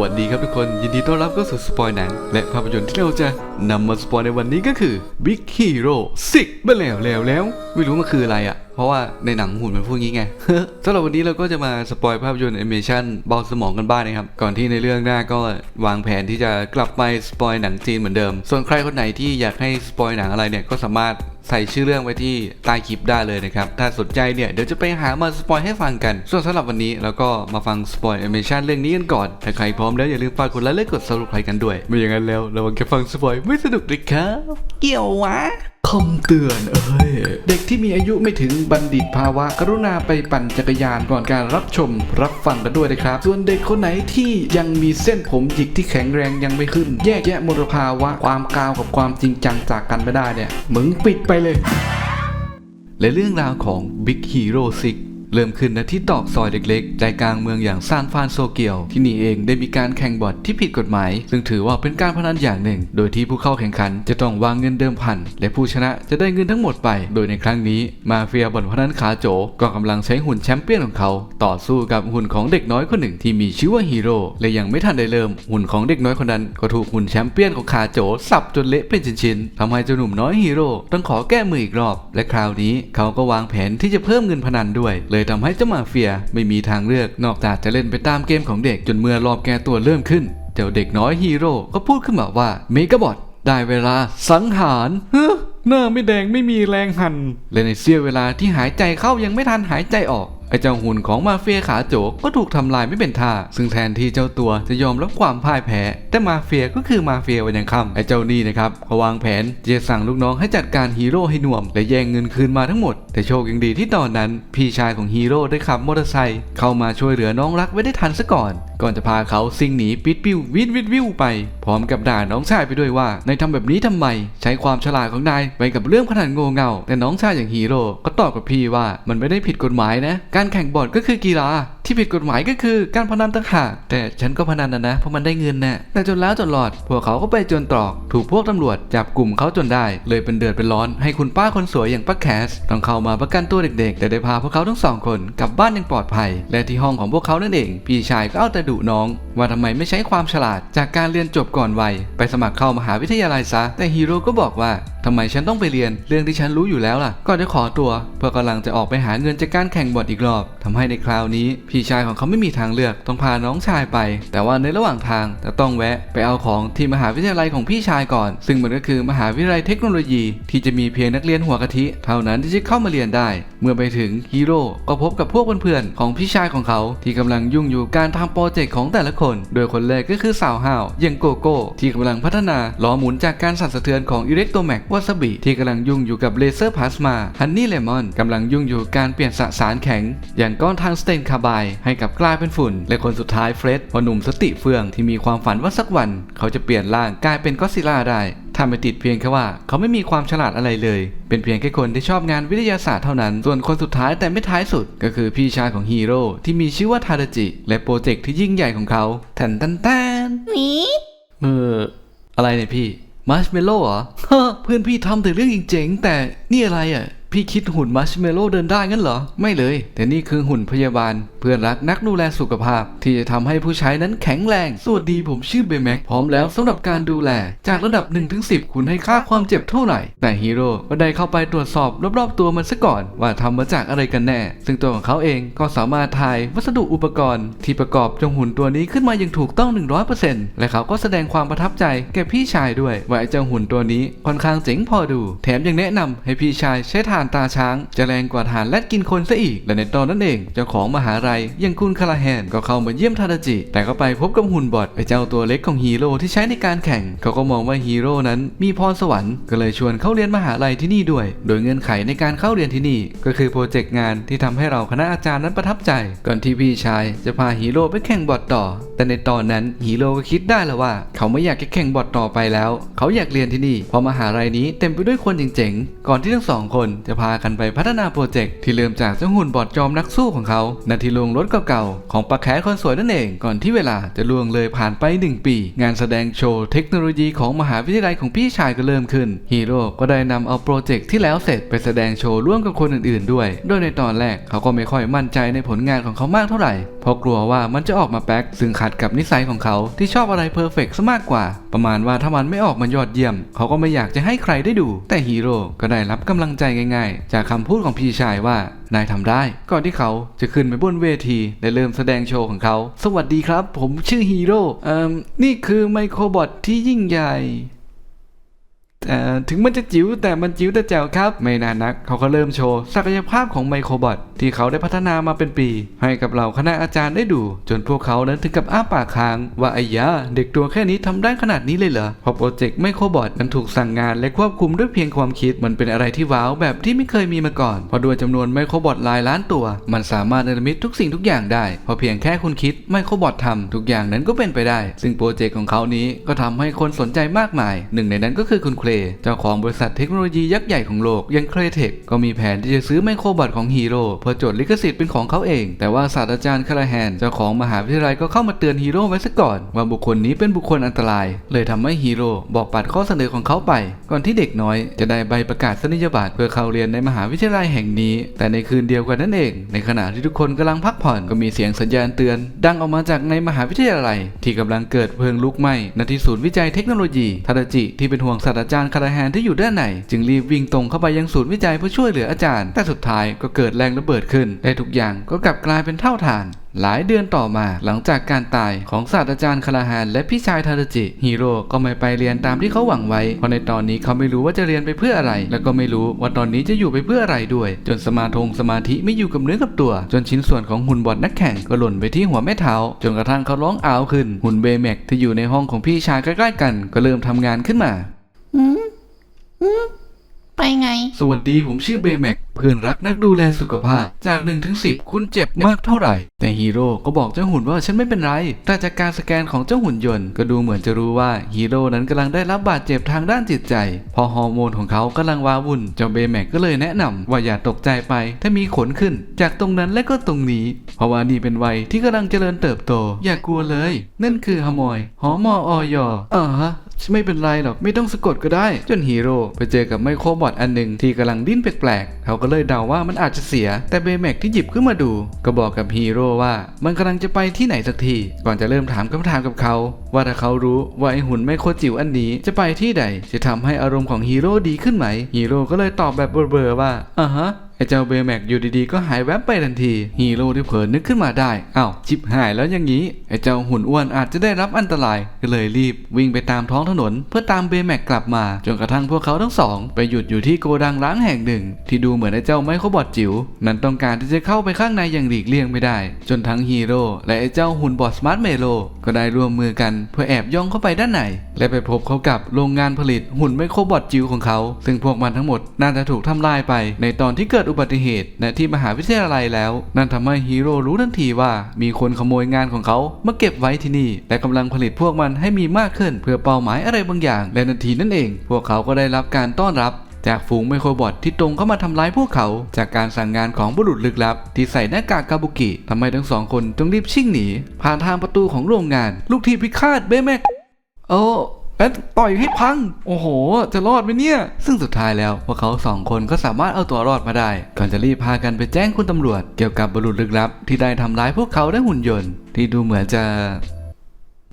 วัสดีครับทุกคน ยินดีต้อนรับเข้าสู่สปอยหนัง และภาพยนตร์ที่เราจะนำมาสปอยในวันนี้ก็คือ Big Hero 6มาแล้วแล้วแล้ว ไม่รู้มันคืออะไรอะ่ะ เพราะว่าในหนังหุ่นมันพูดงี้ไงสำหรับวันนี้เราก็จะมาสปอยภาพยนตร์แอนิเมชันเบาสมองกันบ้างนะครับ ก่อนที่ในเรื่องหน้าก็วางแผนที่จะกลับไปสปอยหนังจีนเหมือนเดิม ส่วนใครคนไหนที่อยากให้สปอยหนังอะไรเนี่ยก็สามารถ ใส่ชื่อเรื่องไว้ที่ใต้คลิปได้เลยนะครับ ถ้าสนใจเนี่ย เดี๋ยวจะไปหามาสปอยให้ฟังกัน ส่วนสำหรับวันนี้เราก็มาฟังสปอยแอนิเมชันเรื่องนี้กันก่อน ถ้าใครพร้อมแล้วอย่าลืมฝากกดไลค์และกด subscribe กันด้วย ไม่อย่างนั้นแล้วระวังแค่ฟังสปอยไม่สนุกเลยครับ เกี่ยววะคำเตือนเอ้ย เด็กที่มีอายุไม่ถึงบัณฑิตภาวะ กรุณาไปปั่นจักรยานก่อนการรับชม รับฟังกันด้วยนะครับ ส่วนเด็กคนไหนที่ยังมีเส้นผมหยิกที่แข็งแรงยังไม่ขึ้น แยกแยะมลภาวะความกาวกับความจริงจังจากกันไม่ได้เนี่ยมึงปิดไปเลย และเรื่องราวของ Big Hero 6 เริ่มขึ้นณที่ตอกซอยเล็กๆ ใจกลางเมืองอย่างซานฟรานโซเกียว ที่นี่เองได้มีการแข่งบอลที่ผิดกฎหมาย ซึ่งถือว่าเป็นการพนันอย่างหนึ่ง โดยที่ผู้เข้าแข่งขันจะต้องวางเงินเดิมพัน และผู้ชนะจะได้เงินทั้งหมดไป โดยในครั้งนี้มาเฟียบอลพนันขาโจก็กำลังใช้หุ่นแชมเปี้ยนของเขา ต่อสู้กับหุ่นของเด็กน้อยคนหนึ่งที่มีชื่อว่าฮีโร่และยังไม่ทันได้เริ่มหุ่นของเด็กน้อยคนนั้นก็ถูกหุ่นแชมเปี้ยนของขาโจสับจนเละเป็นชิ้นๆทำให้เจ้าหนุ่มน้อยฮีโร่ต้องขอแก้มืออีกรอบ และคราวนี้เขาก็วางแผนที่จะเพิ่มเงินพนันด้วยเลยทำให้เจ้ามาเฟียไม่มีทางเลือกนอกจากจะเล่นไปตามเกมของเด็กจนเมื่อรอบแก้ตัวเริ่มขึ้น เจ้าเด็กน้อยฮีโร่ก็พูดขึ้นมาว่าเมกะบอทได้เวลาสังหารเฮ้อหน้าไม่แดงไม่มีแรงหันและในเสี้ยวเวลาที่หายใจเข้ายังไม่ทันหายใจออก ไอ้เจ้าหุ่นของมาเฟียขาโจกก็ถูกทำลายไม่เป็นท่า ซึ่งแทนที่เจ้าตัวจะยอมรับความพ่ายแพ้ แต่มาเฟียก็คือมาเฟียวันยังค่ำไอ้เจ้านี่นะครับเขาวางแผนจะสั่งลูกน้องให้จัดการฮีโร่ให้น่วม และแย่งเงินคืนมาทั้งหมด แต่โชคยังดีที่ตอนนั้น พี่ชายของฮีโร่ได้ขับมอเตอร์ไซค์เข้ามาช่วยเหลือน้องรักไว้ได้ทันซะก่อน ก่อนจะพาเขาซิ่งหนีปิดปิ้ววิดวิดวิวไป พร้อมกับด่าน้องชายไปด้วยว่านายทำแบบนี้ทำไม ใช้ความฉลาดของนายไปกับเรื่องพนันโง่เง่าแต่น้องชายอย่างฮีโร่ก็ตอบกับพี่ว่ามันไม่ได้ผิดกฎหมายนะการแข่งบอลก็คือกีฬา ที่ผิดกฎหมายก็คือการพนันต่างหากแต่ฉันก็พนันนะนะเพราะมันได้เงินน่ะแต่จนแล้วจนหลอด พวกเขาก็ไปจนตรอก ถูกพวกตำรวจจับกลุ่มเขาจนได้ เลยเป็นเดือดเป็นร้อน ให้คุณป้าคนสวยอย่างป้าแคสต้องเข้ามาประกันตัวเด็กๆ แต่ได้พาพวกเขาทั้งสองคนกลับบ้านอย่างปลอดภัย และที่ห้องของพวกเขานั่นเอง พี่ชายก็เอาแต่ดุน้อง ว่าทำไมไม่ใช้ความฉลาด จากการเรียนจบก่อนวัยไปสมัครเข้ามหาวิทยาลัยซะ แต่ฮีโร่ก็บอกว่าทำไมฉันต้องไปเรียนเรื่องที่ฉันรู้อยู่แล้วล่ะ ก็จะขอตัว เพื่อกำลังจะออกไปหาเงินจากการแข่งบอลอีกรอบทำให้ในคราวนี้พพี่ชายของเขาไม่มีทางเลือกต้องพาน้องชายไป แต่ว่าในระหว่างทางจะต้องแวะไปเอาของที่มหาวิทยาลัยของพี่ชายก่อน ซึ่งมันก็คือมหาวิทยาลัยเทคโนโลยี ที่จะมีเพียงนักเรียนหัวกะทิ เท่านั้นที่จะเข้ามาเรียนได้ เมื่อไปถึงฮีโร่ก็พบกับพวกเพื่อนๆของพี่ชายของเขาที่กำลังยุ่งอยู่การทำโปรเจกต์ของแต่ละคน โดยคนแรกก็คือสาวห้าวย่างโกโก้ที่กำลังพัฒนาล้อหมุนจากการสั่นสะเทือนของอิเล็กโทรแมกวาซาบิที่กำลังยุ่งอยู่กับเลเซอร์พลาสมาฮันนี่เลมอนกำลังยุ่งอยู่การเปลี่ยนสสารแข็ง อย่างก้อนทางสเตนคาบด์ให้กลับกลายเป็นฝุ่น และคนสุดท้ายเฟร็ดพอหนุ่มสติเฟืองที่มีความฝันว่าสักวัน เขาจะเปลี่ยนร่างกลายเป็นก็อดซิลล่าได้ถ้าไม่ติดเพียงแค่ว่าเขาไม่มีความฉลาดอะไรเลย เป็นเพียงแค่คนที่ชอบงานวิทยาศาสตร์เท่านั้น ส่วนคนสุดท้ายแต่ไม่ท้ายสุด ก็คือพี่ชายของฮีโร่ที่มีชื่อว่าทาดาจิ และโปรเจกต์ที่ยิ่งใหญ่ของเขาแทนตันแตนเอออะไรเนี่ยพี่ มาร์ชเมลโล่เหรอเพื่อนพี่ทำแต่เรื่องเจ๋งๆแต่นี่อะไรอะ พี่คิดหุ่นมัชเมลโล่เดินได้งั้นเหรอ ไม่เลย แต่นี่คือหุ่นพยาบาล เพื่อนรักนักดูแลสุขภาพ ที่จะทำให้ผู้ใช้นั้นแข็งแรง สวัสดีผมชื่อเบแม็กพร้อมแล้วสำหรับการดูแล จากระดับ1ถึง10คุณให้ค่าความเจ็บเท่าไหร่ แต่ฮีโร่ก็ได้เข้าไปตรวจสอบรอบๆตัวมันซะก่อน ว่าทำมาจากอะไรกันแน่ ซึ่งตัวของเขาเองก็สามารถทายวัสดุอุปกรณ์ ที่ประกอบจงหุ่นตัวนี้ขึ้นมาอย่างถูกต้อง 100%และเขาก็แสดงความประทับใจแก่พี่ชายด้วยว่าไอ้เจ้าหุ่นตัวนี้ค่อนข้างเจ๋งพอดู แถมยังแนะนำให้พี่ชายใช้ถ่านตาช้าง จะแรงกว่าถ่านแรดกินคนซะอีก และในตอนนั้นเอง เจ้าของมหาลัยอยังคุณคาราแฮนก็เข้ามาเยี่ยมทาดาจิ แต่ก็ไปพบกับหุ่นบอดไอ้เจ้าตัวเล็กของฮีโร่ที่ใช้ในการแข่ง เขาก็มองว่าฮีโร่นั้นมีพรสวรรค์ก็เลยชวนเข้าเรียนมหาลัยที่นี่ด้วย โดยเงื่อนไขในการเข้าเรียนที่นี่ ก็คือโปรเจกต์งานที่ทำให้เราคณะอาจารย์นั้นประทับใจ ก่อนที่พี่ชายจะพาฮีโร่ไปแข่งบอดต่อ แต่ในตอนนั้นฮีโร่ก็คิดได้แล้วว่า เขาไม่อยากจะแข่งบอดต่อไปแล้ว เขาอยากเรียนที่นี่เพราะมหาลัยนี้เต็มไปด้วยคนเจ๋งๆก่อนที่ทั้งสองคนจะะพากันไปพัฒนาโปรเจกต์ที่เริ่มจากเจ้าหุ่นบอดจอมนักสู้ของเขานาทีลงรถเก่าๆของปะแขคนสวยนั่นเองก่อนที่เวลาจะล่วงเลยผ่านไป 1 ปี งานแสดงโชว์เทคโนโลยีของมหาวิทยาลัยของพี่ชายก็เริ่มขึ้นฮีโร่ก็ได้นำเอาโปรเจกต์ที่แล้วเสร็จไปแสดงโชว์ร่วมกับคนอื่นๆ ด้วย โดยในตอนแรกเขาก็ไม่ค่อยมั่นใจในผลงานของเขามากเท่าไหร่เพราะกลัวว่ามันจะออกมาแป๊กซึ่งขัดกับนิสัยของเขาที่ชอบอะไรเพอร์เฟกต์ซะมากกว่า ประมาณว่าถ้ามันไม่ออกมายอดเยี่ยม เขาก็ไม่อยากจะให้ใครได้ดู แต่ฮีโร่ก็ได้รับกำลังใจง่ายๆ จากคำพูดของพี่ชายว่านายทำได้ ก่อนที่เขาจะขึ้นไปบนเวทีและเริ่มแสดงโชว์ของเขา สวัสดีครับ ผมชื่อฮีโร่เอ่อนี่คือไมโครบอทที่ยิ่งใหญ่ถึงมันจะจิ๋วแต่มันจิ๋วแต่แจ๋วครับ ไม่นานนัก เขาก็เริ่มโชว์ ศักยภาพของไมโครบอทที่เขาได้พัฒนามาเป็นปี ให้กับเหล่าคณะอาจารย์ได้ดู จนพวกเขานั้นถึงกับอ้าปากค้าง ว่าไอ้ยาเด็กตัวแค่นี้ทำได้ขนาดนี้เลยเหรอพอโปรเจกต์ไมโครบอทนั้นถูกสั่งงานและควบคุมด้วยเพียงความคิดมันเป็นอะไรที่ว้าวแบบที่ไม่เคยมีมาก่อนเพราะด้วยจำนวนไมโครบอทหลายล้านตัว มันสามารถเนรมิตทุกสิ่งทุกอย่างได้พราะเพียงแค่คุณคิดไมโครบอททำทุกอย่างนั้นก็เป็นไปได้ ซึ่งโปรเจกต์ของเขานี้ก็ทำให้คนสนใจมากมาย หนึ่งในนั้นก็คือคุณเคลเจ้าของบริษัทเทคโนโลยียักษ์ใหญ่ของโลกอยังเคลเทคก็มีแผนที่จะซื้อไมโครบอทของฮีโร่เพื่อจดลิขสิทธิ์เป็นของเขาเอง แต่ว่าศาสตราจารย์คาราแฮนเจ้าของมหาวิทยาลัยก็เข้ามาเตือนฮีโร่ไว้ซะก่อน ว่าบุคคลนี้เป็นบุคคลอันตราย เลยทำให้ฮีโร่บอกปัดข้อเสนอของเขาไป ก่อนที่เด็กน้อยจะได้ใบประกาศนียบัตรเพื่อเข้าเรียนในมหาวิทยาลัยแห่งนี้ แต่ในคืนเดียวกันนั่นเอง ในขณะที่ทุกคนกำลังพักผ่อนก็มีเสียงสัญญาณเตือน ดังออกมาจากในมหาวิทยาลัย ที่กำลังเกิดเพลิงลุกไหม้ณที่ศูนย์วิจัยเทคโนโลยีทาดาจิที่เป็นห่วงศาสตราจารย์คาราแฮนที่อยู่ด้านในจึงรีบวิ่งตรงเข้าไปยังศูนย์วิจัยเพื่อช่วยเหลืออาจารย์ แต่สุดท้ายก็เกิดแรงระเบิดขึ้นและทุกอย่างก็กลับกลายเป็นเท่าฐาน หลายเดือนต่อมาหลังจากการตายของศาสตราจารย์คาราฮานและพี่ชายทาดาจิ ฮีโร่ก็ไม่ไปเรียนตามที่เขาหวังไว้ เพราะในตอนนี้เขาไม่รู้ว่าจะเรียนไปเพื่ออะไร แล้วก็ไม่รู้ว่าตอนนี้จะอยู่ไปเพื่ออะไรด้วย จนสมาธงสมาธิไม่อยู่กับเนื้อกับตัว จนชิ้นส่วนของหุ่นบอดนักแข่งก็หล่นไปที่หัวแม่เท้า จนกระทั่งเขาร้องอ้าวขึ้น หุ่นเบแม็กที่อยู่ในห้องของพี่ชายใกล้ๆกัน ก็เริ่มทำงานขึ้นมา อืมอืม ไปไง สวัสดีผมชื่อเบแม็กเพื่อนรักนักดูแลสุขภาพ จาก1ถึง10 คุณเจ็บมากเท่าไหร่ แต่ฮีโร่ก็บอกเจ้าหุ่นว่าฉันไม่เป็นไร แต่จากการสแกนของเจ้าหุ่นยนต์ก็ดูเหมือนจะรู้ว่าฮีโร่นั้นกำลังได้รับบาดเจ็บทางด้านจิตใจ พอฮอร์โมนของเขากำลังว้าวุ่นเจ้าเบแม็กก็เลยแนะนำว่าอย่าตกใจไป ถ้ามีขนขึ้น จากตรงนั้นและก็ตรงนี้ เพราะว่านี่เป็นวัยที่กำลังเจริญเติบโต อย่ากลัวเลย นั่นคือฮามอยหอมอออยอ่าฮะไม่เป็นไรหรอกไม่ต้องสะกดก็ได้ จนฮีโร่ไปเจอกับไมโครบอทอันหนึ่งที่กำลังดิ้นแปลกๆเขาก็เลยเดาว่ามันอาจจะเสีย แต่เบแม็กที่หยิบขึ้นมาดู ก็บอกกับฮีโร่ว่ามันกำลังจะไปที่ไหนสักทีก่อนจะเริ่มถามคำถามกับเขาว่าถ้าเขารู้ว่าไอหุ่นไมโครจิ๋วอันนี้จะไปที่ใด จะทำให้อารมณ์ของฮีโร่ดีขึ้นไหมฮีโร่ก็เลยตอบแบบเบลอๆว่าอ่าฮะ เจ้าเบแม็กอยู่ดีๆ ก็หายแวบไปทันที ฮีโร่ที่เผลอนึกขึ้นมาได้อ้าวชิบหายแล้วอย่างนี้ ไอ้เจ้าหุ่นอ้วนอาจจะได้รับอันตราย ก็เลยรีบวิ่งไปตามท้องถนน เพื่อตามเบแม็กกลับมา จนกระทั่งพวกเขาทั้งสอง ไปหยุดอยู่ที่โกดังร้างแห่งหนึ่ง ที่ดูเหมือนไอ้เจ้าไมโครบอทจิ๋วนั้นต้องการที่จะเข้าไปข้างในอย่างหลีกเลี่ยงไม่ได้ จนทั้งฮีโร่และไอ้เจ้าหุ่นบอทสมาร์ทเมโลก็ได้ร่วมมือกันเพื่อแอบย่องเข้าไปด้านในและไปพบเขากับโรงงานผลิตหุ่นไมโครบอทจิ๋วของเขา ซึ่งพวกมันทั้งหมดน่าจะถูกทำลายไปในตอนที่เกิดอุบัติเหตุณที่มหาวิทยาลัยแล้ว นั่นทำให้ฮีโร่รู้ทันทีว่ามีคนขโมยงานของเขามาเก็บไว้ที่นี่ และกำลังผลิตพวกมันให้มีมากขึ้นเพื่อเป้าหมายอะไรบางอย่างและนาทีนั่นเอง พวกเขาก็ได้รับการต้อนรับจากฝูงไมโครบอทที่ตรงเข้ามาทำร้ายพวกเขา จากการสั่งงานของบุรุษลึกลับ ที่ใส่หน้ากากกาบุกิทำให้ทั้งสองคนต้องรีบชิ่งหนีผ่านทางประตูของโรงงาน ลูกทีพิฆาตเบแม็กโอ้ แอดต่อยให้พัง โอ้โห จะรอดไหมเนี่ย ซึ่งสุดท้ายแล้ว พวกเขาสองคนก็สามารถเอาตัวรอดมาได้ ก่อนจะรีบพากันไปแจ้งคุณตำรวจ เกี่ยวกับบุรุษลึกลับ ที่ได้ทำร้ายพวกเขาและหุ่นยนต์ ที่ดูเหมือนจะ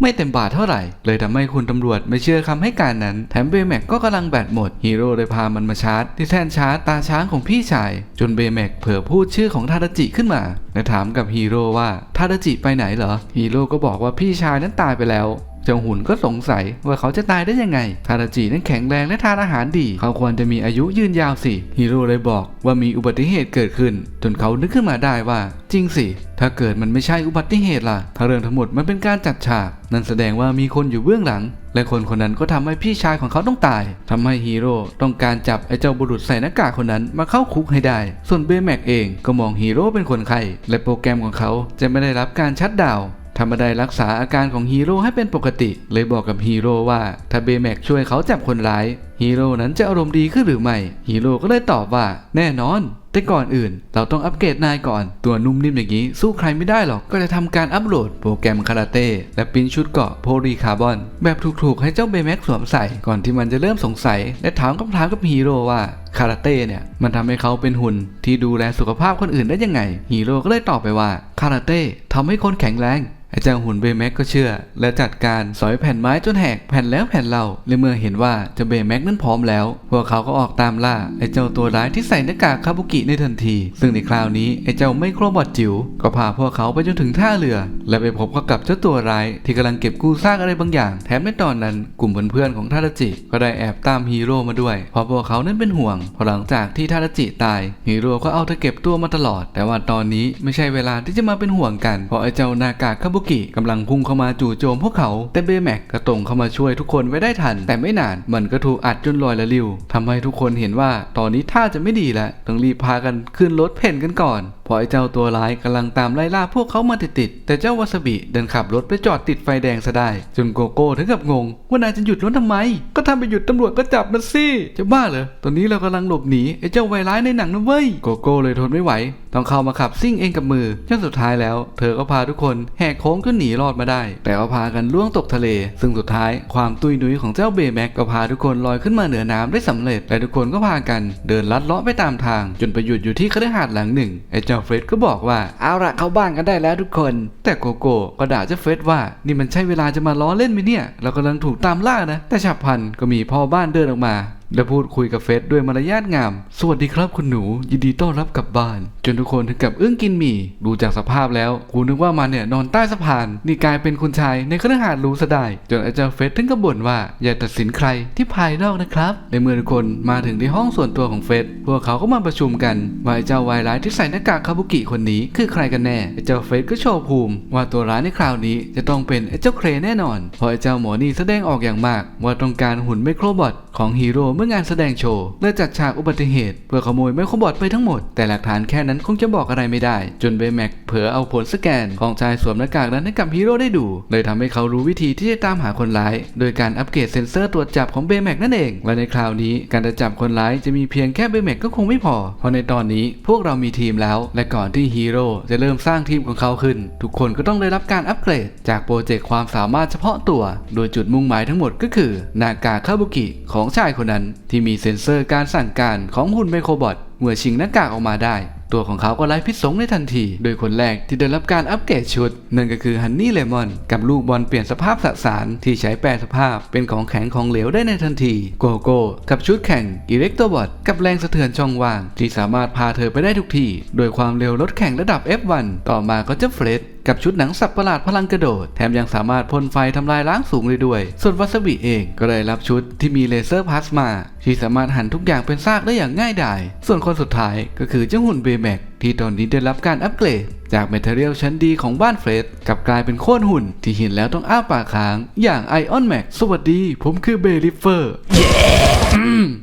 ไม่เต็มบาทเท่าไหร่ เลยทำให้คุณตำรวจไม่เชื่อคำให้การนั้น แถมเบแม็กก็กำลังแบตหมด ฮีโร่เลยพามันมาชาร์จ ที่แทนชาร์จตาช้างของพี่ชาย จนเบแม็กเผลอพูดชื่อของทาดาจิขึ้นมา และถามกับฮีโร่ว่าทาดาจิไปไหนเหรอ ฮีโร่ก็บอกว่าพี่ชายนั้นตายไปแล้ว เจ้าหุ่นก็สงสัยว่าเขาจะตายได้ยังไง ทาราจินั้นแข็งแรงและทานอาหารดี เขาควรจะมีอายุยืนยาวสิฮีโร่เลยบอกว่ามีอุบัติเหตุเกิดขึ้น จนเขานึกขึ้นมาได้ว่า จริงสิ ถ้าเกิดมันไม่ใช่อุบัติเหตุล่ะ ถ้าเรื่องทั้งหมดมันเป็นการจัดฉาก นั่นแสดงว่ามีคนอยู่เบื้องหลัง และคนคนนั้นก็ทำให้พี่ชายของเขาต้องตายทำให้ฮีโร่ต้องการจับไอ้เจ้าบุรุษใส่หน้ากากคนนั้นมาเข้าคุกให้ได้ ส่วนเบแม็กเองก็มองฮีโร่เป็นคนไข้และโปรแกรมของเขาจะไม่ได้รับการชัดดาว ททำมาได้รักษาอาการของฮีโร่ให้เป็นปกติ เลยบอกกับฮีโร่ว่าถ้าเบแม็กช่วยเขาจับคนร้ายฮีโร่นั้นจะอารมณ์ดีขึ้นหรือไม่ฮีโร่ก็เลยตอบว่า แน่นอน แต่ก่อนอื่น เราต้องอัปเกรดนายก่อน ตัวนุ่มนิ่มอย่างนี้ สู้ใครไม่ได้หรอกก็จะทำการอัปโหลดโปรแกรมคาราเต้และปิ้นชุดเกาะโพลีคาร์บอน แบบถูกๆให้เจ้าเบแม็กสวมใส่ก่อนที่มันจะเริ่มสงสัย และถามคำถามกับฮีโร่ว่าคาราเต้เนี่ยมันทำให้เขาเป็นหุ่นที่ดูแลสุขภาพคนอื่นได้ยังไงฮีโร่ก็เลยตอบไปว่าคาราเต้ทำให้คนแข็งแรง ไอ้เจ้าหุ่นเบแม็กก็เชื่อ และจัดการสอยแผ่นไม้จนแหกแผ่นแล้วแผ่นเล่าและเมื่อเห็นว่าเจ้าเบแม็กนั้นพร้อมแล้ว พวกเขาก็ออกตามล่าไอ้เจ้าตัวร้ายที่ใส่หน้ากากคาบุกิในทันที ซึ่งในคราวนี้ไอ้เจ้าไมโครบอทจิ๋วก็พาพวกเขาไปจนถึงท่าเรือ และไปพบกับเจ้าตัวร้ายที่กำลังเก็บกู้ซากอะไรบางอย่าง แถมในตอนนั้นกลุ่มเพื่อนๆของทาราจิก็ได้แอบตามฮีโร่มาด้วยเพราะพวกเขานั้นเป็นห่วงพอหลังจากที่ทาราจิตายฮีโร่ก็เอาเธอเก็บตัวมาตลอด แต่ว่าตอนนี้ไม่ใช่เวลาที่จะมาเป็นห่วงกันเพราะไอ้เจ้าหน้ากากคาบุกิกำลังพุ่งเข้ามาจู่โจมพวกเขา แต่เบแม็กก็ตรงเข้ามาช่วยทุกคนไว้ได้ทัน แต่ไม่นานมันก็ถูกอัดจนลอยละลิวทำให้ทุกคนเห็นว่าตอนนี้ท่าจะไม่ดีแล้วต้องรีบพากันขึ้นรถเพ่นกันก่อน พราะไอ้เจ้าตัวร้ายกำลังตามไล่ล่าพวกเขามาติดๆแต่เจ้าวาซาบิเดินขับรถไปจอดติดไฟแดงซะได้ จนโกโก้ถึงกับงง ว่านายจะหยุดรถทำไม ก็ทำไปหยุดตำรวจก็จับนะสิจะบ้าเหรอตอนนี้เรากำลังหลบหนีไอ้เจ้าไวร้ายในหนังนะเว้ยโกโก้เลยทนไม่ไหว ต้องเข้ามาขับซิ่งเองกับมือจนสุดท้ายแล้ว เธอก็พาทุกคนแหกโค้งจนหนีรอดมาได้ แต่ก็พากันล่วงตกทะเล ซึ่งสุดท้ายความตุยนุ้ยของเจ้าเบย์แม็กก็พาทุกคนลอยขึ้นมาเหนือน้ำได้สำเร็จและทุกคนก็พากันเดินลัดเลาะไปตามทาง จนไปหยุดอยู่ที่คฤหาสน์หลังหนึ่งไอ้เจ้าเฟร็ดก็บอกว่าเอาละเข้าบ้านกันได้แล้วทุกคน แต่โกโก้ก็ด่าเจ้าเฟร็ดว่า นี่มันใช่เวลาจะมาล้อเล่นไหมเนี่ย เรากำลังถูกตามล่านะ แต่ฉับพลันก็มีพ่อบ้านเดินออกมา และพูดคุยกับเฟสด้วยมารยาทงาม สวัสดีครับคุณหนู ยินดีต้อนรับกลับบ้าน จนทุกคนถึงกับอึ้งกินหมี่ ดูจากสภาพแล้ว กูนึกว่ามันเนี่ยนอนใต้สะพาน นี่กลายเป็นคุณชายในคฤหาสน์รู้ซะได้ จนอาจารย์เฟสถึงกับบ่นว่า อย่าตัดสินใครที่ภายนอกนะครับ ในเมื่อทุกคนมาถึงที่ห้องส่วนตัวของเฟสพวกเขาก็มาประชุมกันว่าไอ้เจ้าวายร้ายที่ใส่หน้ากากคาบุกิคนนี้คือใครกันแน่ไอ้เจ้าเฟสก็โชว์ภูมิ ว่าตัวร้ายในคราวนี้จะต้องเป็นไอ้เจ้าเครแน่นอนเพราะไอ้เจ้าหมอนี่แสดงออกอย่างมาก ว่าต้องการหุ่นไมโครบอทของฮีโร่มื่องานแสดงโชว์และจัดฉากอุบัติเหตุ เพื่อขโมยไมโครบอทไปทั้งหมด แต่หลักฐานแค่นั้นคงจะบอกอะไรไม่ได้ จนเบย์แม็กเผลอเอาผลสแกนของชายสวมหน้ากากนั้นให้กับฮีโร่ได้ดูเลยทำให้เขารู้วิธีที่จะตามหาคนร้าย โดยการอัปเกรดเซ็นเซอร์ตรวจจับของเบย์แม็กนั่นเองและในคราวนี้การจะจับคนร้ายจะมีเพียงแค่เบย์แม็กก็คงไม่พอ เพราะในตอนนี้พวกเรามีทีมแล้ว และก่อนที่ฮีโร่จะเริ่มสร้างทีมของเขาขึ้น ทุกคนก็ต้องได้รับการอัปเกรด จากโปรเจกต์ความสามารถเฉพาะตัว โดยจุดมุ่งหมายทั้งหมดก็คือหน้ากากคาบุกิของชายคนนั้นที่มีเซ็นเซอร์การสั่งการของหุ่นไมโครบอทเมื่อชิงหน้ากากออกมาได้ ตัวของเขาก็ไร้พิษสงในทันที โดยคนแรกที่ได้รับการอัปเกรดชุด นั่นก็คือฮันนี่เลมอน กับลูกบอลเปลี่ยนสภาพสสารที่ใช้แปรสภาพเป็นของแข็งของเหลวได้ในทันที โกโก้กับชุดแข่งอิเล็กโตบอทกับแรงสะเทือนช่องว่าง ที่สามารถพาเธอไปได้ทุกที่โดยความเร็วรถแข่งระดับ F1 ต่อมาก็จะเฟรดกับชุดหนังสับประหลาดพลังกระโดด แถมยังสามารถพ่นไฟทำลายล้างสูงได้ด้วย ส่วนวัสบิเองก็ได้รับชุดที่มีเลเซอร์พลาสมาที่สามารถหั่นทุกอย่างเป็นซากได้อย่างง่ายดาย ส่วนคนสุดท้ายก็คือเจ้าหุ่นเบแม็กที่ตอนนี้ได้รับการอัปเกรด จากเมทัลเรียลชั้นดีของบ้านเฟรดกับกลายเป็นโค่นหุ่น ที่เห็นแล้วต้องอ้าปากค้าง อย่างไอออนแม็กสวัสดี ผมคือเบลิฟเฟอร์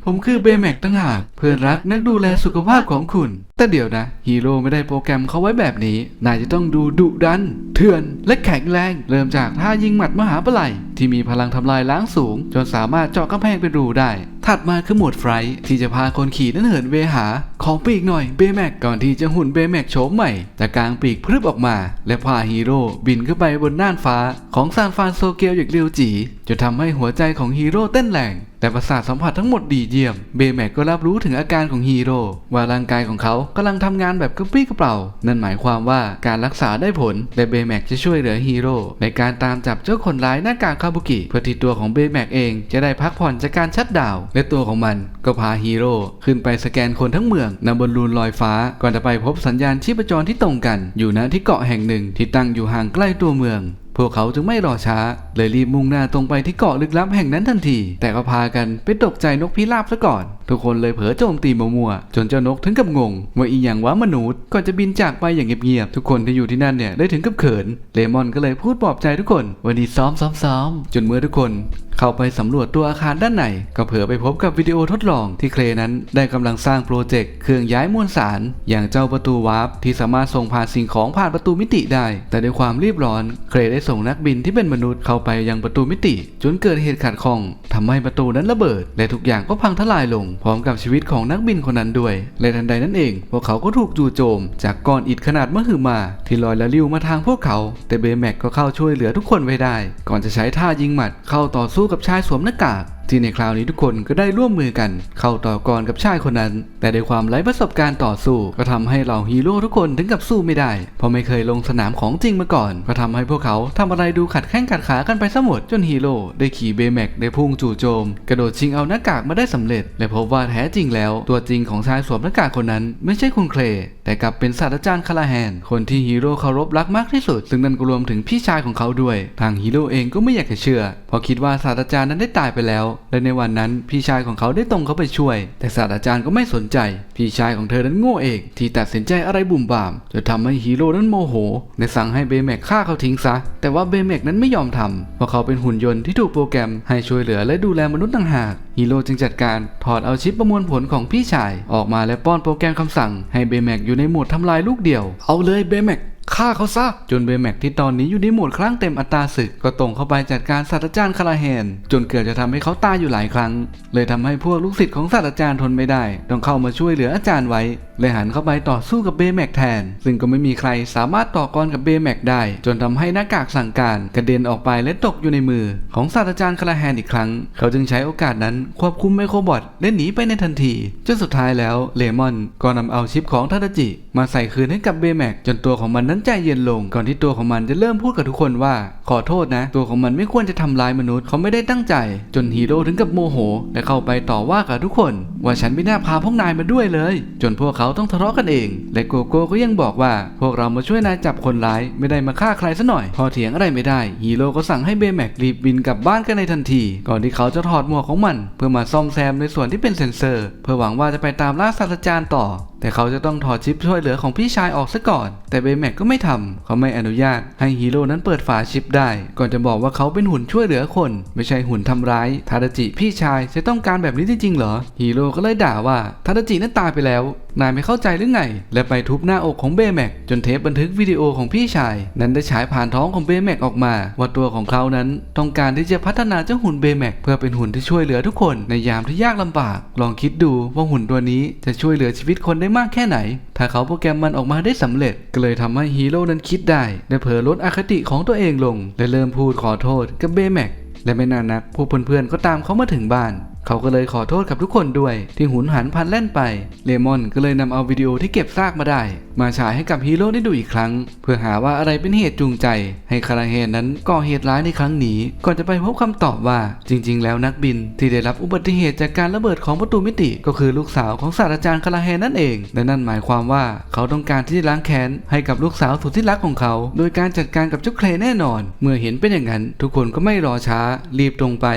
ผมคือเบแม็กตั้งหากเพื่อนรักนักดูแลสุขภาพของคุณ แต่เดี๋ยวนะ ฮีโร่ไม่ได้โปรแกรมเขาไว้แบบนี้ นายจะต้องดูดุดัน เถื่อนและแข็งแรง เริ่มจากท่ายิงหมัดมหาปลัย ที่มีพลังทำลายล้างสูง จนสามารถเจาะกำแพงเป็นรูได้ ถัดมาคือโหมดไฟที่จะพาคนขี่นั้นเหินเวหา ของปีกหน่อยเบแม็กก่อนที่จะหุ่นเบแม็กโฉมใหม่จะกางปีกพรึบออกมา และพาฮีโร่บินขึ้นไปบนน่านฟ้า ของซานฟรานโซเกียวอย่างเร็วจีจะทำให้หัวใจของฮีโร่เต้นแรง แต่ประสาทสัมผัสทั้งหมดดีเยี่ยม เบแม็กก็รับรู้ถึงอาการของฮีโร่ว่าร่างกายของเขากำลังทำงานแบบกระปรี้กระเปร่านั่นหมายความว่าการรักษาได้ผล และเบแม็กจะช่วยเหลือฮีโร่ในการตามจับเจ้าคนร้ายหน้ากากคาบุกิเพื่อที่ตัวของเบแม็กเองจะได้พักผ่อนจากการชัดดาว และตัวของมันก็พาฮีโร่ขึ้นไปสแกนคนทั้งเมืองนำบอลลูนลอยฟ้า ก่อนจะไปพบสัญญาณชีพจรที่ตรงกัน อยู่ณที่เกาะแห่งหนึ่งที่ตั้งอยู่ห่างใกล้ตัวเมือง พวกเขาจึงไม่รอช้า เลยรีบมุ่งหน้าตรงไปที่เกาะลึกลับแห่งนั้นทันที แต่ก็พากันไปตกใจนกพิราบซะก่อน ทุกคนเลยเผลอโจมตีมัวๆจนเจ้านกถึงกับงงว่าอีหยังวะมนุษย์ก่อนจะบินจากไปอย่างเงียบๆทุกคนที่อยู่ที่นั่นเนี่ยได้ถึงกับเขินเลมอนก็เลยพูดปลอบใจทุกคนวันนี้ซ้อมซ้อมซ้อมจนเมื่อทุกคนเข้าไปสำรวจตัวอาคารด้านในก็เผลอไปพบกับวิดีโอทดลองที่เคลนั้นได้กำลังสร้างโปรเจกต์เครื่องย้ายมวลสาร อย่างเจ้าประตูวาร์ปที่สามารถส่งผ่านสิ่งของผ่านประตูมิติได้ แต่ด้วยความรีบร้อน เคลได้ส่งนักบินที่เป็นมนุษย์เข้าไปยังประตูมิติ จนเกิดเหตุขัดข้องทำให้ประตูนั้นระเบิด และทุกอย่างก็พังทลายลงพร้อมกับชีวิตของนักบินคนนั้นด้วย และทันใดนั้นเอง พวกเขาก็ถูกจู่โจม จากก้อนอิฐขนาดมหึมาที่ลอยละลิ้วมาทางพวกเขา แต่เบแม็กก็เข้าช่วยเหลือทุกคนไว้ได้ ก่อนจะใช้ท่ายิงหมัดเข้าต่อสู้กับชายสวมหน้ากาก ที่ในคราวนี้ทุกคนก็ได้ร่วมมือกัน เข้าต่อกรกับชายคนนั้น แต่ด้วยความไร้ประสบการณ์ต่อสู้ ก็ทำให้เหล่าฮีโร่ทุกคนถึงกับสู้ไม่ได้ เพราะไม่เคยลงสนามของจริงมาก่อน ก็ทำให้พวกเขาทำอะไรดูขัดแข้งขัดขากันไปซะหมดจนฮีโร่ได้ขี่เบแม็กได้พุ่งจู่โจม กระโดดชิงเอาหน้ากากมาได้สำเร็จ และพบว่าแท้จริงแล้ว ตัวจริงของชายสวมหน้ากากคนนั้น ไม่ใช่คุณเคลย์แต่กลับเป็นศาสตราจารย์คาราแฮน คนที่ฮีโร่เคารพรักมากที่สุด ซึ่งนั่นก็รวมถึงพี่ชายของเขาด้วย ทางฮีโร่เองก็ไม่อยากจะเชื่อเพราะคิดว่าศาสตราจารย์นั้นได้ตายไปแล้วและในวันนั้นพี่ชายของเขาได้ตรงเข้าไปช่วย แต่ศาสตราจารย์ก็ไม่สนใจ พี่ชายของเธอนั้นโง่เองที่ตัดสินใจอะไรบุ่มบ่ามจนทำให้ฮีโร่นั้นโมโหและสั่งให้เบแม็กฆ่าเขาทิ้งซะ แต่ว่าเบแม็กนั้นไม่ยอมทำเพราะเขาเป็นหุ่นยนต์ที่ถูกโปรแกรมให้ช่วยเหลือและดูแลมนุษย์ต่างหากฮีโร่จึงจัดการถอดเอาชิปประมวลผลของพี่ชาย ออกมาและป้อนโปรแกรมคำสั่ง ให้เบแม็กอยู่ในโหมดทำลายลูกเดียว เอาเลยเบแม็ก ฆ่าเขาซะ จนเบแม็กที่ตอนนี้อยู่ในโหมดครั้งเต็มอัตราศึก ก็ตรงเข้าไปจัดการศาสตราจารย์คาราแฮนจนเกือบจะทำให้เขาตายอยู่หลายครั้ง เลยทำให้พวกลูกศิษย์ของศาสตราจารย์ทนไม่ได้ ต้องเข้ามาช่วยเหลืออาจารย์ไว้เลยหันเข้าไปต่อสู้กับเบแม็กแทน ซึ่งก็ไม่มีใครสามารถต่อกรกับเบแม็กได้ จนทำให้หน้ากากสั่งการกระเด็นออกไปและตกอยู่ในมือ ของศาสตราจารย์คาราแฮนอีกครั้ง เขาจึงใช้โอกาสนั้นควบคุมไมโครบอทและหนีไปในทันทีจนสุดท้ายแล้วเลมอนก็นำเอาชิปของทาดาจิ มาใส่คืนให้กับเบแม็กจนตัวของมันนั้นใจเย็นลงก่อนที่ตัวของมันจะเริ่มพูดกับทุกคนว่า ขอโทษนะ ตัวของมันไม่ควรจะทำร้ายมนุษย์เขาไม่ได้ตั้งใจ จนฮีโร่ถึงกับโมโหและเข้าไปต่อว่ากับทุกคนว่าฉันไม่น่าพาพวกนายมาด้วยเลย จนพวกเขาต้องทะเลาะกันเอง และโกโก้ก็ยังบอกว่า พวกเรามาช่วยนายจับคนร้ายไม่ได้มาฆ่าใครซะหน่อย พอเถียงอะไรไม่ได้ฮีโร่ก็สั่งให้เบแม็กรีบบินกลับบ้านกันในทันที ก่อนที่เขาจะถอดหมวกของมัน เพื่อมาซ่อมแซมในส่วนที่เป็นเซ็นเซอร์ เพื่อหวังว่าจะไปตามล่าศาสตราจารย์ต่อแต่เขาจะต้องถอดชิปช่วยเหลือของพี่ชายออกซะก่อน แต่เบแม็กก็ไม่ทำเขาไม่อนุญาตให้ฮีโร่นั้นเปิดฝาชิปได้ ก่อนจะบอกว่าเขาเป็นหุ่นช่วยเหลือคน ไม่ใช่หุ่นทำร้าย ทาดาจิพี่ชายจะต้องการแบบนี้จริงๆเหรอ ฮีโร่ก็เลยด่าว่าทาดาจินั้นตายไปแล้ว นายไม่เข้าใจหรือไง และไปทุบหน้าอกของเบแม็กจนเทปบันทึกวิดีโอของพี่ชาย นั้นได้ฉายผ่านท้องของเบแม็กออกมา ว่าตัวของเขานั้นต้องการที่จะพัฒนาเจ้าหุ่นเบแม็กเพื่อเป็นหุ่นที่ช่วยเหลือทุกคนในยามที่ยากลำบาก ลองคิดดูว่าหุ่นตัวนี้จะช่วยเหลือชีวิตคนได้มากแค่ไหน ถ้าเขาโปรแกรมมันออกมาได้สำเร็จ ก็เลยทำให้ฮีโร่นั้นคิดได้และเผลอลดอคติของตัวเองลงและเริ่มพูดขอโทษกับเบแม็กและไม่นานนักพวกเพื่อนๆก็ตามเขามาถึงบ้านเขาก็เลยขอโทษกับทุกคนด้วย ที่หุนหันพันแล่นไป เลมอนก็เลยนำเอาวิดีโอที่เก็บซากมาได้ มาฉายให้กับฮีโร่ได้ดูอีกครั้ง เพื่อหาว่าอะไรเป็นเหตุจูงใจ ให้คาราเฮนนั้นก่อเหตุร้ายในครั้งนี้ ก่อนจะไปพบคำตอบว่าจริง ๆ แล้วนักบินที่ได้รับอุบัติเหตุจากการระเบิดของประตูมิติ ก็คือลูกสาวของศาสตราจารย์คาราเฮนนั่นเองและนั่นหมายความว่าเขาต้องการที่จะล้างแค้นให้กับลูกสาวสุดที่รักของเขา โดยการจัดการกับเจ้าเคลแน่นอน เมื่อเห็นเป็นอย่างนั้น ทุกคนก็ไม่รอช้ารีบตรงไป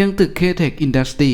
ยังตึกเคเ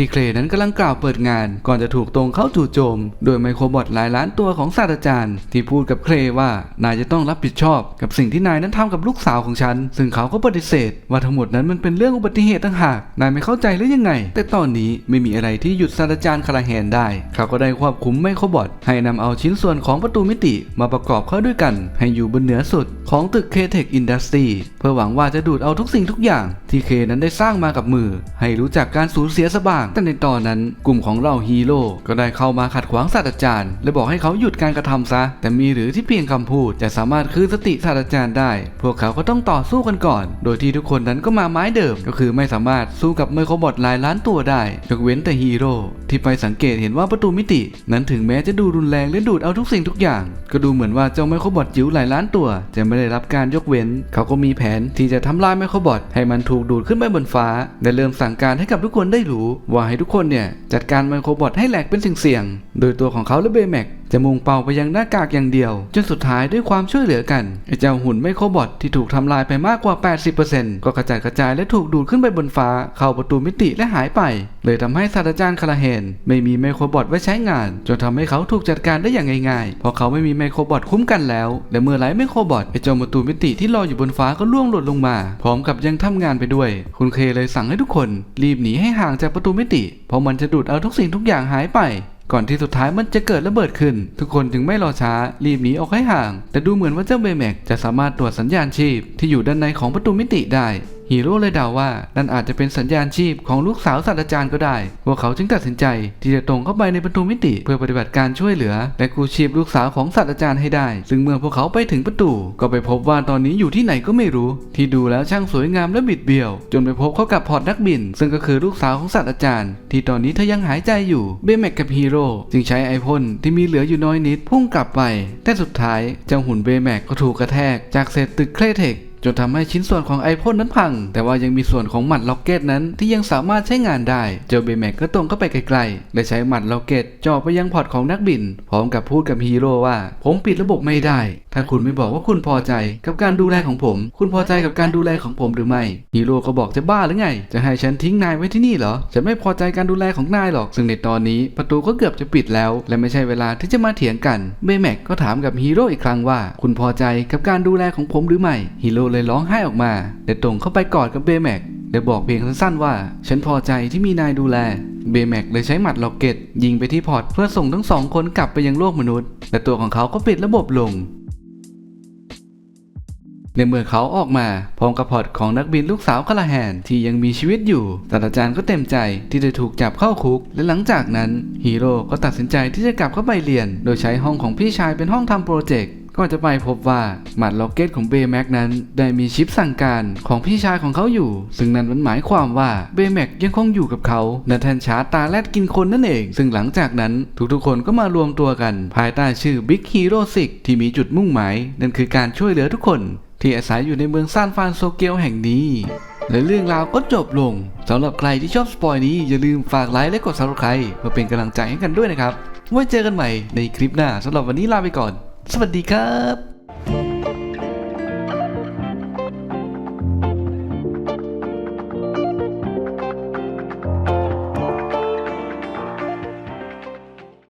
ที่เคลนั้นกำลังกล่าวเปิดงาน ก่อนจะถูกตรงเข้าจู่โจม โดยไมโครบอทหลายล้านตัวของศาสตราจารย์ ที่พูดกับเคลว่านายจะต้องรับผิดชอบ กับสิ่งที่นายนั้นทำกับลูกสาวของฉัน ซึ่งเขาก็ปฏิเสธ ว่าทั้งหมดนั้นมันเป็นเรื่องอุบัติเหตุต่างหาก นายไม่เข้าใจหรือยังไง แต่ตอนนี้ไม่มีอะไรที่หยุดศาสตราจารย์คาราแฮนได้ เขาก็ได้ควบคุมไมโครบอทให้นำเอาชิ้นส่วนของประตูมิติมาประกอบเข้าด้วยกัน ให้อยู่บนเหนือสุดของตึกเคเทคอินดัสตรีเพื่อหวังว่าจะดูดเอาทุกสิ่งทุกอย่างที่เคนั้นได้สร้างมากับมือ ให้รู้จักการสูญเสียสบ้างแต่ในตอนนั้นกลุ่มของเราฮีโร่ก็ได้เข้ามาขัดขวางศาสตราจารย์และบอกให้เขาหยุดการกระทำซะ แต่มีหรือที่เพียงคำพูดจะสามารถคืนสติศาสตราจารย์ได้ พวกเขาก็ต้องต่อสู้กันก่อน โดยที่ทุกคนนั้นก็มาไม้เดิม ก็คือไม่สามารถสู้กับไมโครบอทหลายล้านตัวได้ยกเว้นแต่ฮีโร่ที่ไปสังเกตเห็นว่าประตูมิติ นั้นถึงแม้จะดูรุนแรงและดูดเอาทุกสิ่งทุกอย่าง ก็ดูเหมือนว่าเจ้าไมโครบอทจิ๋วหลายล้านตัว จะไม่ได้รับการยกเว้น เขาก็มีแผนที่จะทำลายไมโครบอทให้มันถูกดูดขึ้นไปบนฟ้า และเริ่มสั่งการให้กับทุกคนได้รู้ว่าให้ทุกคนเนี่ยจัดการไมโครบอทให้แหลกเป็นเสี่ยงๆ โดยตัวของเขาและเบแม็ก จะมุ่งเป้าไปยังหน้ากากอย่างเดียว จนสุดท้ายด้วยความช่วยเหลือกันไอ้เจ้าหุ่นไมโครบอทที่ถูกทำลายไปมากกว่า 80%ก็กระจายกระจายและถูกดูดขึ้นไปบนฟ้า เข้าประตูมิติและหายไป เลยทำให้ศาสตราจารย์คาราเฮนไม่มีไมโครบอทไว้ใช้งาน จนทำให้เขาถูกจัดการได้อย่างง่ายๆเพราะเขาไม่มีไมโครบอทคุ้มกันแล้วและเมื่อไร้ไมโครบอทไอ้เจ้าประตูมิติที่ลอยอยู่บนฟ้าก็ล่วงหล่นลงมา พร้อมกับยังทำงานไปด้วย คุณเคเลยสั่งให้ทุกคน รีบหนีให้ห่างจากประตูมิติ เพราะมันจะดูดเอาทุกสิ่งทุกอย่างหายไป ก่อนที่สุดท้ายมันจะเกิดระเบิดขึ้น ทุกคนจึงไม่รอช้ารีบหนีออกให้ห่าง แต่ดูเหมือนว่าเจ้าเบแม็กจะสามารถตรวจสัญญาณชีพที่อยู่ด้านในของประตูมิติได้ ฮีโร่เลยเดาว่านั่นอาจจะเป็นสัญญาณชีพของลูกสาวศาสตราจารย์ก็ได้ พวกเขาจึงตัดสินใจ ที่จะตรงเข้าไปในประตูมิติ เพื่อปฏิบัติการช่วยเหลือ และกู้ชีพลูกสาวของศาสตราจารย์ให้ได้ ซึ่งเมื่อพวกเขาไปถึงประตู ก็ไปพบว่าตอนนี้อยู่ที่ไหนก็ไม่รู้ ที่ดูแล้วช่างสวยงามและบิดเบี้ยว จนไปพบเข้ากับพอร์ตนักบิน ซึ่งก็คือลูกสาวของศาสตราจารย์ ที่ตอนนี้เธอยังหายใจอยู่เบแม็กกับฮีโร่จึงใช้ไอพ่นที่มีเหลืออยู่น้อยนิดพุ่งกลับไป แต่สุดท้ายเจ้าหุ่นเบแม็กก็ถูกกระแทกจากเศษตึกเคลเทค จนทำให้ชิ้นส่วนของไอพ่นนั้นพัง แต่ว่ายังมีส่วนของหมัดล็อกเก็ตนั้นที่ยังสามารถใช้งานได้ เจ้าเบแม็กก็ตรงเข้าไปไกลๆ และใช้หมัดล็อกเก็ตจ่อไปยังพอร์ตของนักบิน พร้อมกับพูดกับฮีโร่ว่า ผมปิดระบบไม่ได้ ถ้าคุณไม่บอกว่าคุณพอใจกับการดูแลของผม คุณพอใจกับการดูแลของผมหรือไม่ฮีโร่ก็บอกจะบ้าหรือไง จะให้ฉันทิ้งนายไว้ที่นี่เหรอ ฉันไม่พอใจการดูแลของนายหรอก ซึ่งในตอนนี้ประตูก็เกือบจะปิดแล้ว และไม่ใช่เวลาที่จะมาเถียงกัน เบแม็กก็ถามกับฮีโร่อีกครั้งว่า คุณพอใจกับการดูแลของผมหรือไม่ ฮีโร่เลยร้องไห้ออกมาและตรงเข้าไปกอดกับเบแม็กและบอกเพียงสั้นๆว่า ฉันพอใจที่มีนายดูแลเบแม็กเลยใช้หมัดล็อกเก็ตยิงไปที่พอร์ตเพื่อส่งทั้งสองคนกลับไปยังโลกมนุษย์และตัวของเขาก็ปิดระบบลง ในเมื่อเขาออกมาพร้อมกับพอร์ตของนักบินลูกสาวคาราแฮนที่ยังมีชีวิตอยู่ศาสตราจารย์ก็เต็มใจที่จะถูกจับเข้าคุก และหลังจากนั้นฮีโร่ก็ตัดสินใจที่จะกลับเข้าไปเรียน โดยใช้ห้องของพี่ชายเป็นห้องทำโปรเจกต์ก็จะไปพบว่าหมัดล็อกเก็ตของเบย์แม็กนั้นได้มีชิปสั่งการของพี่ชายของเขาอยู่ ซึ่งนั่นมันหมายความว่าเบย์แม็กยังคงอยู่กับเขาและแทนชาตาแรดกินคนนั่นเอง ซึ่งหลังจากนั้นทุกๆคนก็มารวมตัวกัน ภายใต้ชื่อ Big Hero 6ที่มีจุดมุ่งหมาย นั่นคือการช่วยเหลือทุกคน ที่อาศัยอยู่ในเมืองซานฟรานโซเกียวแห่งนี้ และเรื่องราวก็จบลงสำหรับใครที่ชอบสปอยนี้อย่าลืมฝากไลค์และกด subscribe เพื่อเป็นกำลังใจให้กันด้วยนะครับไว้เจอกันใหม่ในคลิปหน้าสำหรับวันนี้ลาไปก่อน สวัสดีครับ